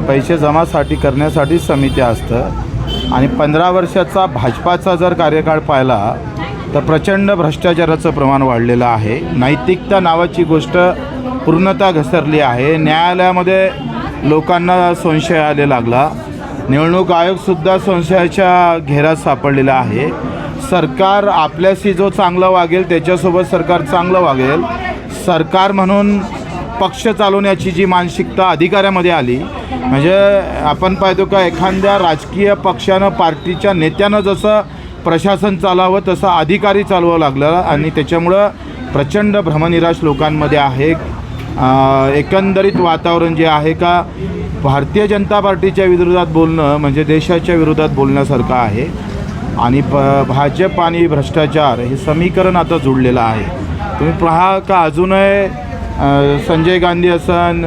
पैसे जमासाठी करण्यासाठी समित्या असतं. आणि पंधरा वर्षाचा भाजपाचा जर कार्यकाळ पाहिला तर प्रचंड भ्रष्टाचाराचं प्रमाण वाढलेलं आहे. नैतिकता नावाची गोष्ट पूर्णतः घसरली आहे. न्यायालयामध्ये लोकांना संशय आले लागला. निवडणूक आयोगसुद्धा संशयाच्या घेरात सापडलेला आहे. सरकार आपल्याशी जो चांगलं वागेल त्याच्यासोबत सरकार चांगलं वागेल. सरकार म्हणून पक्ष चालवण्याची जी मानसिकता अधिकाऱ्यामध्ये आली म्हणजे आपण पाहतो का एखाद्या राजकीय पक्षानं पार्टीच्या नेत्यानं जसं प्रशासन चालावं तसं अधिकारी चालवावं लागलं आणि त्याच्यामुळं प्रचंड भ्रमनिराश लोकांमध्ये आहे. एकंदरीत वातावरण जे आहे का भारतीय जनता पार्टीच्या विरोधात बोलणं म्हणजे देशाच्या विरोधात बोलण्यासारखं आहे. आणि प भाजप आणि भ्रष्टाचार हे समीकरण आता जुळलेलं आहे. तुम्ही पहा का अजूनही संजय गांधी असन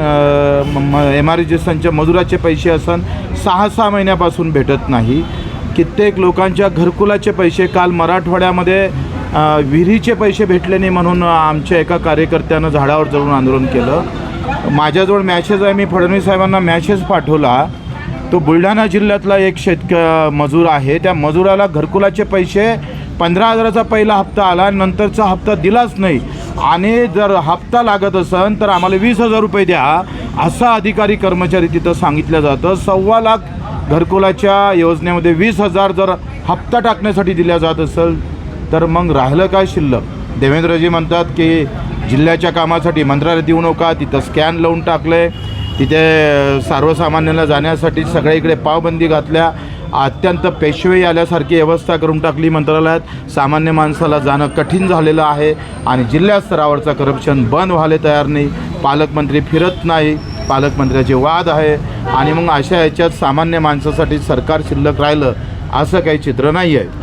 एम आर संच्या मजुराचे पैसे असन सहा सहा महिन्यापासून भेटत नाही. कित्येक लोकांच्या घरकुलाचे पैसे काल मराठवाड्यामध्ये विहिरीचे पैसे भेटले नाही म्हणून आमच्या एका कार्यकर्त्यानं झाडावर चढून आंदोलन केलं. माझ्याजवळ मॅसेज आहे मी फडणवीस साहेबांना मॅसेज पाठवला. तो बुलढाणा जिल्ह्यातला एक शेतक मजूर आहे. त्या मजुराला घरकुलाचे पैसे पंधरा हजाराचा पहिला हप्ता आला नंतरचा हप्ता दिलाच नाही. आणि जर हप्ता लागत असेल तर आम्हाला वीस हजार रुपये द्या असा अधिकारी कर्मचारी तिथं सांगितलं जातं. सव्वा लाख घरकुलाच्या योजनेमध्ये वीस हजार जर हप्ता टाकण्यासाठी दिल्या जात असेल तर मग राहिलं काय शिल्लक? देवेंद्रजी म्हणतात की जिल्ह्याच्या कामासाठी मंत्रालय देऊ नका तिथं स्कॅन लावून टाकले तिथे सर्वसामान्यांना जाण्यासाठी सगळ्या इकडे पावबंदी घातल्या. अत्यंत पेशवे आल्यासारखी व्यवस्था करून टाकली मंत्रालयात. सामान्य माणसाला जाणं कठीण झालेलं आहे आणि जिल्हा स्तरावरचं करप्शन बंद व्हायला तयार नाही. पालकमंत्री फिरत नाही. पालकमंत्र्याचे वाद आहे. आणि मग अशा याच्यात सामान्य माणसासाठी सरकार शिल्लक राहिलं असं काही चित्र नाही आहे